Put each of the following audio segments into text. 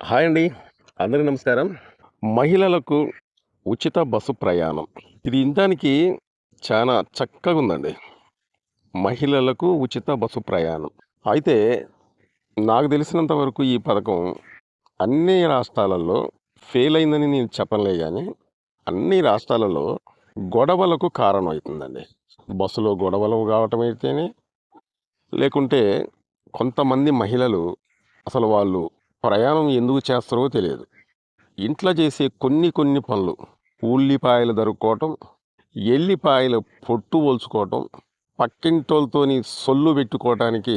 Hi అండి. అందరికీ నమస్కారం. మహిళలకు ఉచిత బస్సు ప్రయాణం. ఇది ఇంటానికి చాలా చక్కగా ఉందండి. మహిళలకు ఉచిత బస్సు ప్రయాణం. అయితే నాకు తెలిసినంత వరకు ఈ పథకం అన్ని రాష్ట్రాలలో ఫెయిల్ అయిందని నేను చెప్పలే కానీ అన్ని రాష్ట్రాలలో గొడవలకు కారణం అవుతుందండి బస్సులో గొడవలు కావటం అయితేనే లేకుంటే కొంతమంది మహిళలు అసలు వాళ్ళు ప్రయాణం ఎందుకు చేస్తారో తెలియదు. ఇంట్లో చేసే కొన్ని కొన్ని పనులు ఉల్లిపాయలు దొరుక్కోవటం ఎల్లిపాయలు పొట్టు పోల్చుకోవటం పక్కింటోళ్ళతోని సొల్లు పెట్టుకోవటానికి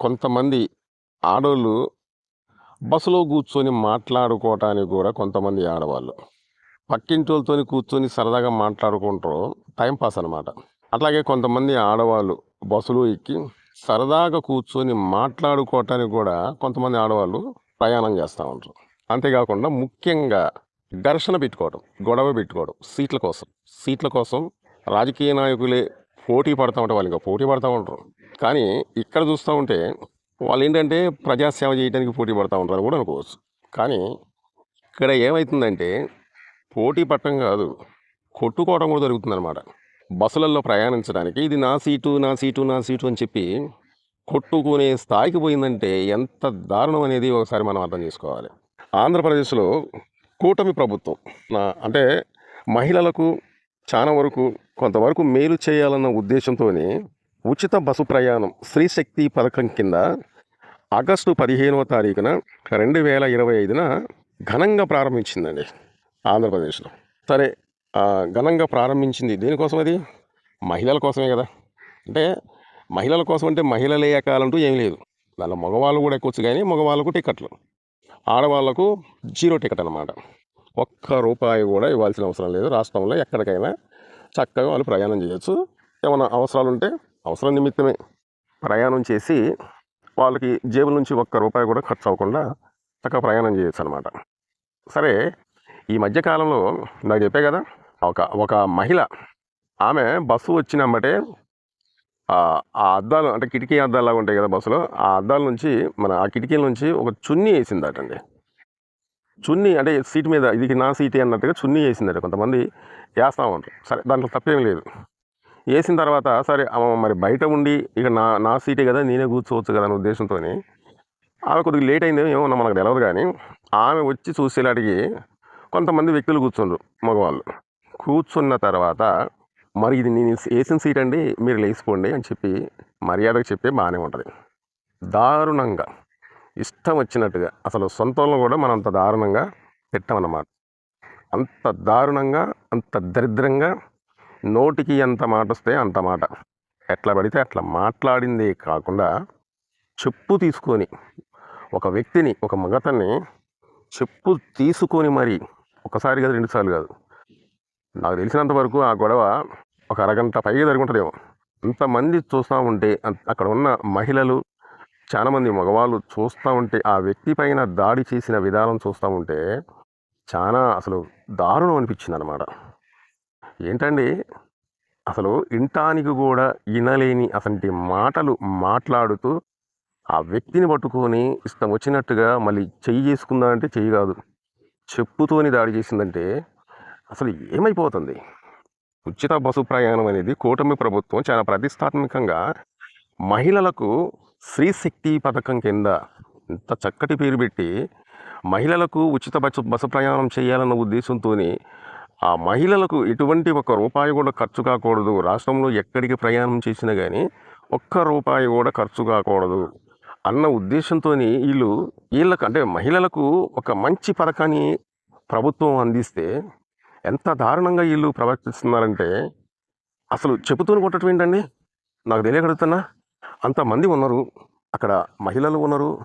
కొంతమంది ఆడవాళ్ళు బస్సులో కూర్చొని మాట్లాడుకోవటానికి కూడా కొంతమంది ఆడవాళ్ళు. పక్కింటోళ్ళతోని కూర్చొని సరదాగా మాట్లాడుకుంటారు టైంపాస్ అనమాట అట్లాగే కొంతమంది ఆడవాళ్ళు బస్సులో ఎక్కి సరదాగా కూర్చొని మాట్లాడుకోవటానికి కూడా కొంతమంది ఆడవాళ్ళు ప్రయాణం చేస్తూ ఉంటారు. అంతేకాకుండా ముఖ్యంగా ఘర్షణ పెట్టుకోవడం గొడవ పెట్టుకోవడం సీట్ల కోసం. సీట్ల కోసం రాజకీయ నాయకులే పోటీ పడతా ఉంటారు వాళ్ళు ఇంకా పోటీ పడతా ఉంటారు. కానీ ఇక్కడ చూస్తూ ఉంటే వాళ్ళు ఏంటంటే ప్రజాసేవ చేయడానికి పోటీ పడతా ఉంటారు కూడా అనుకోవచ్చు. కానీ ఇక్కడ ఏమవుతుందంటే పోటీ పట్టడం కాదు కొట్టుకోవడం కూడా జరుగుతుందన్నమాట. బస్సులలో ప్రయాణించడానికి ఇది నా సీటు నా సీటు నా సీటు అని చెప్పి కొట్టుకునే స్థాయికి పోయిందంటే ఎంత దారుణం అనేది ఒకసారి మనం అర్థం చేసుకోవాలి. ఆంధ్రప్రదేశ్లో కూటమి ప్రభుత్వం నా అంటే మహిళలకు చాలా వరకు కొంతవరకు మేలు చేయాలన్న ఉద్దేశంతో ఉచిత బస్సు ప్రయాణం స్త్రీ శక్తి పథకం కింద ఆగస్టు పదిహేనవ తారీఖున రెండు వేల ఇరవై ఐదున ఘనంగా ప్రారంభించిందండి ఆంధ్రప్రదేశ్లో. సరే ఘనంగా ప్రారంభించింది దేనికోసం అది? మహిళల కోసమే కదా. అంటే మహిళల కోసం అంటే మహిళలే ఎక్కాలంటూ ఏం లేదు. దానిలో మగవాళ్ళు కూడా ఎక్కొచ్చు కానీ మగవాళ్ళకు టికెట్లు ఆడవాళ్ళకు జీరో టికెట్ అనమాట ఒక్క రూపాయి కూడా ఇవ్వాల్సిన అవసరం లేదు. రాష్ట్రంలో ఎక్కడికైనా చక్కగా వాళ్ళు ప్రయాణం చేయొచ్చు. ఏమైనా అవసరాలు ఉంటే అవసరం నిమిత్తమే ప్రయాణం చేసి వాళ్ళకి జేబుల నుంచి ఒక్క రూపాయి కూడా ఖర్చు అవ్వకుండా చక్కగా ప్రయాణం చేయొచ్చు అనమాట సరే ఈ మధ్యకాలంలో నాకు చెప్పే కదా ఒక ఒక మహిళ ఆమె బస్సు వచ్చినమ్మటే ఆ అద్దాలు అంటే కిటికీ అద్దాలు ఉంటాయి కదా బస్సులో ఆ అద్దాల నుంచి మన ఆ కిటికీల నుంచి ఒక చున్నీ వేసిందటండి. చున్నీ అంటే సీట్ మీద ఇది నా సీటే అన్నట్టుగా చున్నీ వేసిందట కొంతమంది వేస్తూ ఉంటారు. సరే దాంట్లో తప్పేం లేదు. వేసిన తర్వాత సరే ఆమె మరి బయట ఉండి ఇక నా నా సీటే కదా నేనే కూర్చోవచ్చు కదా అనే ఉద్దేశంతో ఆమె కొద్దిగా లేట్ అయిందేమో ఏమో మనకు తెలియదు కానీ ఆమె వచ్చి చూసేలాడికి కొంతమంది వ్యక్తులు కూర్చుండ్రు మగవాళ్ళు. కూర్చున్న తర్వాత మరి ఇది నేను వేసిన సీట్ అండి మీరు లేచిపోండి అని చెప్పి మర్యాదకు చెప్పే బాగానే ఉంటుంది. దారుణంగా. ఇష్టం వచ్చినట్టుగా. అసలు సొంతంలో కూడా మనం అంత దారుణంగా తిట్టమన్నమాట అంత దారుణంగా అంత దరిద్రంగా నోటికి ఎంత మాట వస్తే అంత మాట. ఎట్లా పడితే అట్లా మాట్లాడిందే కాకుండా చెప్పు తీసుకొని ఒక వ్యక్తిని ఒక మగతని చెప్పు తీసుకొని మరి ఒకసారి కాదు రెండుసార్లు కాదు నాకు తెలిసినంత వరకు ఆ గొడవ ఒక అరగంట పైగా జరుగుంటుందేమో. అంతమంది చూస్తూ ఉంటే అక్కడ ఉన్న మహిళలు చాలామంది మగవాళ్ళు చూస్తూ ఉంటే ఆ వ్యక్తి పైన దాడి చేసిన విధానం చూస్తూ ఉంటే చాలా అసలు దారుణం అనిపించింది అనమాట ఏంటండి? అసలు ఇంటానికి కూడా వినలేని అసంటి మాటలు మాట్లాడుతూ ఆ వ్యక్తిని పట్టుకొని ఇష్టం వచ్చినట్టుగా మళ్ళీ చెయ్యి చేసుకుందా అంటే చెయ్యి కాదు. చెప్పుతోని దాడి చేసిందంటే అసలు ఏమైపోతుంది? ఉచిత బస్సు ప్రయాణం అనేది కూటమి ప్రభుత్వం చాలా ప్రతిష్టాత్మకంగా మహిళలకు స్త్రీ శక్తి పథకం కింద ఇంత చక్కటి పేరు పెట్టి మహిళలకు ఉచిత బస్సు బస్సు ప్రయాణం చేయాలన్న ఉద్దేశంతో ఆ మహిళలకు ఎటువంటి ఒక రూపాయి కూడా ఖర్చు కాకూడదు. రాష్ట్రంలో ఎక్కడికి ప్రయాణం చేసినా కానీ ఒక్క రూపాయి కూడా ఖర్చు కాకూడదు అన్న ఉద్దేశంతో వీళ్ళు వీళ్ళకు అంటే మహిళలకు ఒక మంచి పథకాన్ని ప్రభుత్వం అందిస్తే ఎంత దారుణంగా వీళ్ళు ప్రవర్తిస్తున్నారంటే అసలు చెబుతూనే కొట్టడం ఏంటండి? నాకు తెలియగలుగుతున్నా అంతమంది ఉన్నారు. అక్కడ మహిళలు ఉన్నారు.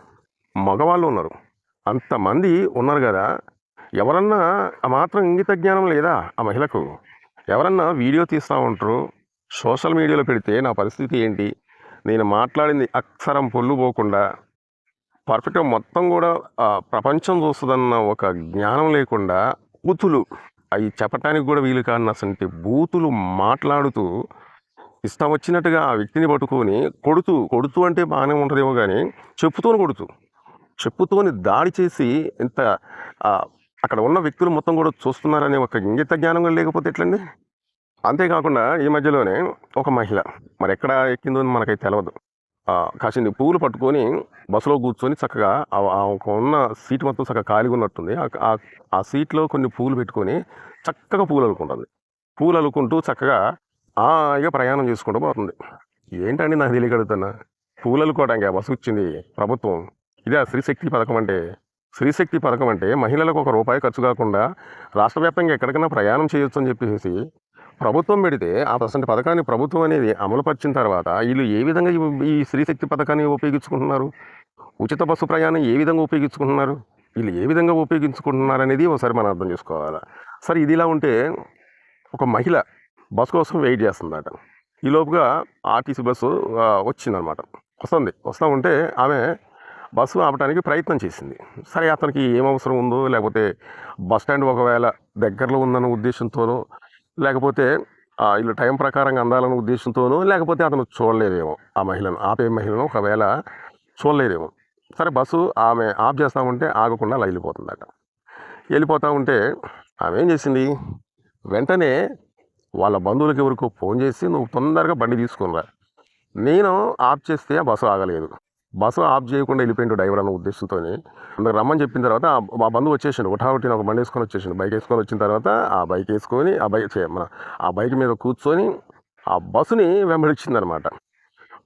మగవాళ్ళు ఉన్నారు. అంతమంది ఉన్నారు కదా. ఎవరన్నా ఆ మాత్రం ఇంగిత జ్ఞానం లేదా ఆ మహిళకు? ఎవరన్నా వీడియో తీస్తూ ఉంటారు. సోషల్ మీడియాలో పెడితే నా పరిస్థితి ఏంటి? నేను మాట్లాడింది అక్షరం పొల్లు పోకుండా పర్ఫెక్ట్గా మొత్తం కూడా ప్రపంచం చూస్తుందన్న ఒక జ్ఞానం లేకుండా కూతులు అవి చెప్పటానికి కూడా వీలు కాని అసలు బూతులు మాట్లాడుతూ ఇష్టం వచ్చినట్టుగా ఆ వ్యక్తిని పట్టుకొని కొడుతూ కొడుతూ అంటే బాగానే ఉంటుందేమో కానీ చెప్పుతోని కొడుతూ చెప్పుతోని దాడి చేసి ఇంత అక్కడ ఉన్న వ్యక్తులు మొత్తం కూడా చూస్తున్నారనే ఒక ఇంగిత జ్ఞానం కూడా లేకపోతే ఎట్లండి? అంతేకాకుండా ఈ మధ్యలోనే ఒక మహిళ మరి ఎక్కడ ఎక్కిందో అని మనకైతే తెలియదు కాసింది పువ్వులు పట్టుకొని బస్సులో కూర్చొని చక్కగా ఆ- ఒక ఉన్న సీట్ మొత్తం చక్కగా ఖాళీగా ఉన్నట్టుంది. ఆ- సీట్లో కొన్ని పూలు పెట్టుకొని చక్కగా పూలు అలుకుంటుంది. పూలు అలుకుంటూ చక్కగా హాయిగా ప్రయాణం చేసుకుంటూ పోతుంది. ఏంటండి నాకు తెలియగలుగుతున్నా పూలు అలుకోవడానికి ఆ బస్సు వచ్చింది ప్రభుత్వం. ఇదే స్త్రీశక్తి పథకం అంటే? స్త్రీశక్తి పథకం అంటే మహిళలకు ఒక రూపాయి ఖర్చు కాకుండా రాష్ట్ర వ్యాప్తంగా ఎక్కడికైనా ప్రయాణం చేయొచ్చు అని చెప్పేసి ప్రభుత్వం పెడితే ఆ అసలు పథకాన్ని ప్రభుత్వం అనేది అమలుపరిచిన తర్వాత వీళ్ళు ఏ విధంగా ఈ- స్త్రీశక్తి పథకాన్ని ఉపయోగించుకుంటున్నారు? ఉచిత బస్సు ప్రయాణం ఏ విధంగా ఉపయోగించుకుంటున్నారు? వీళ్ళు ఏ విధంగా ఉపయోగించుకుంటున్నారు అనేది ఒకసారి మనం అర్థం చేసుకోవాలి? సరే ఇది ఇలా ఉంటే ఒక మహిళ బస్సు కోసం వెయిట్ చేస్తుందట. ఈ లోపుగా ఆర్టీసీ బస్సు వచ్చిందనమాట వస్తుంది. వస్తూ ఉంటే ఆమె బస్సు ఆపడానికి ప్రయత్నం చేసింది. సరే అతనికి ఏం అవసరం ఉందో లేకపోతే బస్ స్టాండ్ ఒకవేళ దగ్గరలో ఉందన్న ఉద్దేశంతోనో లేకపోతే ఆ, టైం ప్రకారంగా అందాలన్న ఉద్దేశంతోనూ లేకపోతే అతను చూడలేదేమో. ఆ మహిళను ఆపే మహిళను ఒకవేళ చూడలేదేమో. సరే బస్సు ఆమె ఆఫ్ చేస్తామంటే ఆగకుండా అలా వెళ్ళిపోతుందట వెళ్ళిపోతూ ఉంటే ఆమె ఏం చేసింది? వెంటనే వాళ్ళ బంధువులకి ఎవరికో ఫోన్ చేసి నువ్వు తొందరగా బండి తీసుకునిరా. నేను ఆఫ్ చేస్తే ఆ బస్సు ఆగలేదు. బస్సు ఆఫ్ చేయకుండా వెళ్ళిపోయిండు డ్రైవర్ అన్న ఉద్దేశంతో అందుకు రమ్మని చెప్పిన తర్వాత ఆ మా బంధువు వచ్చేసిండు. ఒకటి ఒక బండి వేసుకొని వచ్చేసిండు. బైక్ వేసుకొని వచ్చిన తర్వాత ఆ బైక్ వేసుకొని ఆ బైక్ చే- మన ఆ బైక్ మీద కూర్చొని ఆ బస్సుని వెంబడించిందనమాట.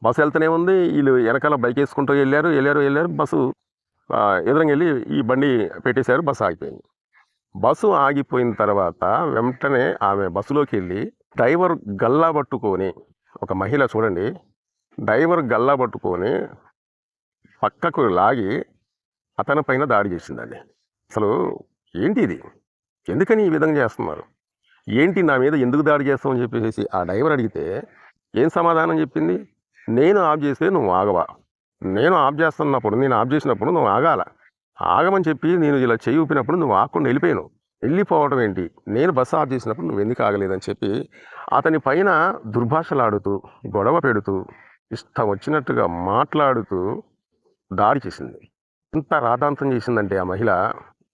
బస్సు వెళ్తూనే ఉంది. వీళ్ళు వెనకాల బైక్ వేసుకుంటూ వెళ్ళారు వెళ్ళారు వెళ్ళారు. బస్సు ఆ, ఎదురుగా వెళ్ళి ఈ బండి పెట్టేశారు. బస్సు ఆగిపోయింది. బస్సు ఆగిపోయిన తర్వాత వెంటనే ఆమె బస్సులోకి వెళ్ళి డ్రైవర్ గల్లా పట్టుకొని ఒక మహిళ చూడండి. డ్రైవర్ గల్లా పట్టుకొని పక్కకు లాగి అతని పైన దాడి చేసిందండి. అసలు ఏంటి ఇది? ఎందుకని ఈ విధంగా చేస్తున్నారు? ఏంటి నా మీద ఎందుకు దాడి చేస్తామని చెప్పేసి ఆ డ్రైవర్ అడిగితే ఏం సమాధానం చెప్పింది? నేను ఆఫ్ చేస్తే నువ్వు ఆగవా? నేను ఆఫ్ చేస్తున్నప్పుడు నేను ఆఫ్ చేసినప్పుడు నువ్వు ఆగాల. ఆగమని చెప్పి నేను ఇలా చేయి ఊపినప్పుడు నువ్వు ఆకుండా వెళ్ళిపోయాను. వెళ్ళిపోవడం ఏంటి? నేను బస్సు ఆఫ్ చేసినప్పుడు నువ్వు ఎందుకు ఆగలేదని చెప్పి అతని పైన దుర్భాషలాడుతూ గొడవ పెడుతూ ఇష్టం వచ్చినట్టుగా మాట్లాడుతూ దాడి చేసింది. ఇంత రాధాంతం చేసిందంటే ఆ మహిళ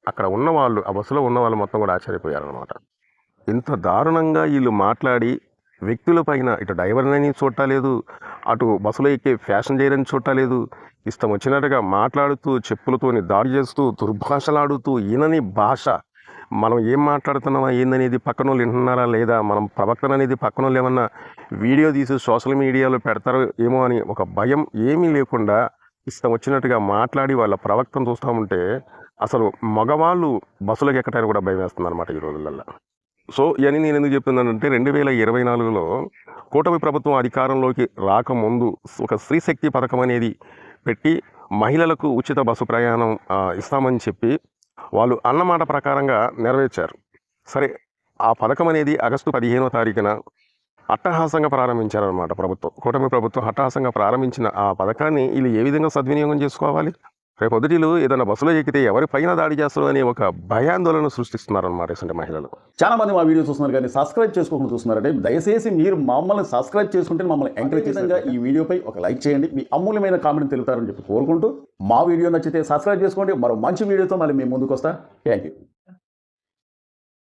అక్కడ ఉన్నవాళ్ళు ఆ బస్సులో ఉన్న వాళ్ళు మొత్తం కూడా ఆశ్చర్యపోయారనమాట ఇంత దారుణంగా వీళ్ళు మాట్లాడి వ్యక్తుల పైన ఇటు డ్రైవర్ని చూడలేదు అటు బస్సులో ఎక్కే ఫ్యాషన్ చేయరని చూడలేదు ఇష్టం వచ్చినట్టుగా మాట్లాడుతూ చెప్పులతోని దాడి చేస్తూ దుర్భాషలాడుతూ ఈయనని భాష. మనం ఏం మాట్లాడుతున్నామా ఏందనేది పక్కన వాళ్ళు వింటున్నారా లేదా మనం ప్రవక్తన అనేది పక్కన వాళ్ళు ఏమన్నా వీడియో తీసి సోషల్ మీడియాలో పెడతారో ఏమో అని ఒక భయం ఏమీ లేకుండా ఇష్టం వచ్చినట్టుగా మాట్లాడి వాళ్ళ ప్రవక్తను చూస్తూ ఉంటే అసలు మగవాళ్ళు బస్సులకు ఎక్కటానికి కూడా భయం వేస్తుంది అనమాట ఈ రోజులల్లో. సో ఇవన్నీ నేను ఎందుకు చెప్తున్నానంటే రెండు వేల ఇరవై నాలుగులో కూటమి ప్రభుత్వం అధికారంలోకి రాకముందు ఒక స్త్రీశక్తి పథకం అనేది పెట్టి మహిళలకు ఉచిత బస్సు ప్రయాణం ఇస్తామని చెప్పి వాళ్ళు అన్నమాట ప్రకారంగా నెరవేర్చారు. సరే ఆ పథకం అనేది ఆగస్టు పదిహేనో తారీఖున అట్టహాసంగా ప్రారంభించారనమాట ప్రభుత్వం. కూటమి ప్రభుత్వం అట్టహాసంగా ప్రారంభించిన ఆ పథకాన్ని వీళ్ళు ఏ విధంగా సద్వినియోగం చేసుకోవాలి? రేపు ఏదైనా బస్సులో ఎక్కితే ఎవరి పైన దాడి చేస్తారు అనే ఒక భయాందోళన సృష్టిస్తున్నారన్నమాట ఇటువంటి మహిళలు. చాలా మంది మా వీడియో చూస్తున్నారు కానీ సబ్స్క్రైబ్ చేసుకోకుండా చూస్తున్నారంటే దయచేసి మీరు మమ్మల్ని సబ్స్క్రైబ్ చేసుకుంటే మమ్మల్ని ఎంకరేజ్ విధంగా ఈ వీడియోపై ఒక లైక్ చేయండి. మీ అమూల్యమైన కామెంట్ తెలుపుతారని చెప్పి కోరుకుంటూ మా వీడియో నచ్చితే సబ్స్క్రైబ్ చేసుకోండి. మరో మంచి వీడియోతో మళ్ళీ మేము ముందుకు వస్తా థ్యాంక్ యూ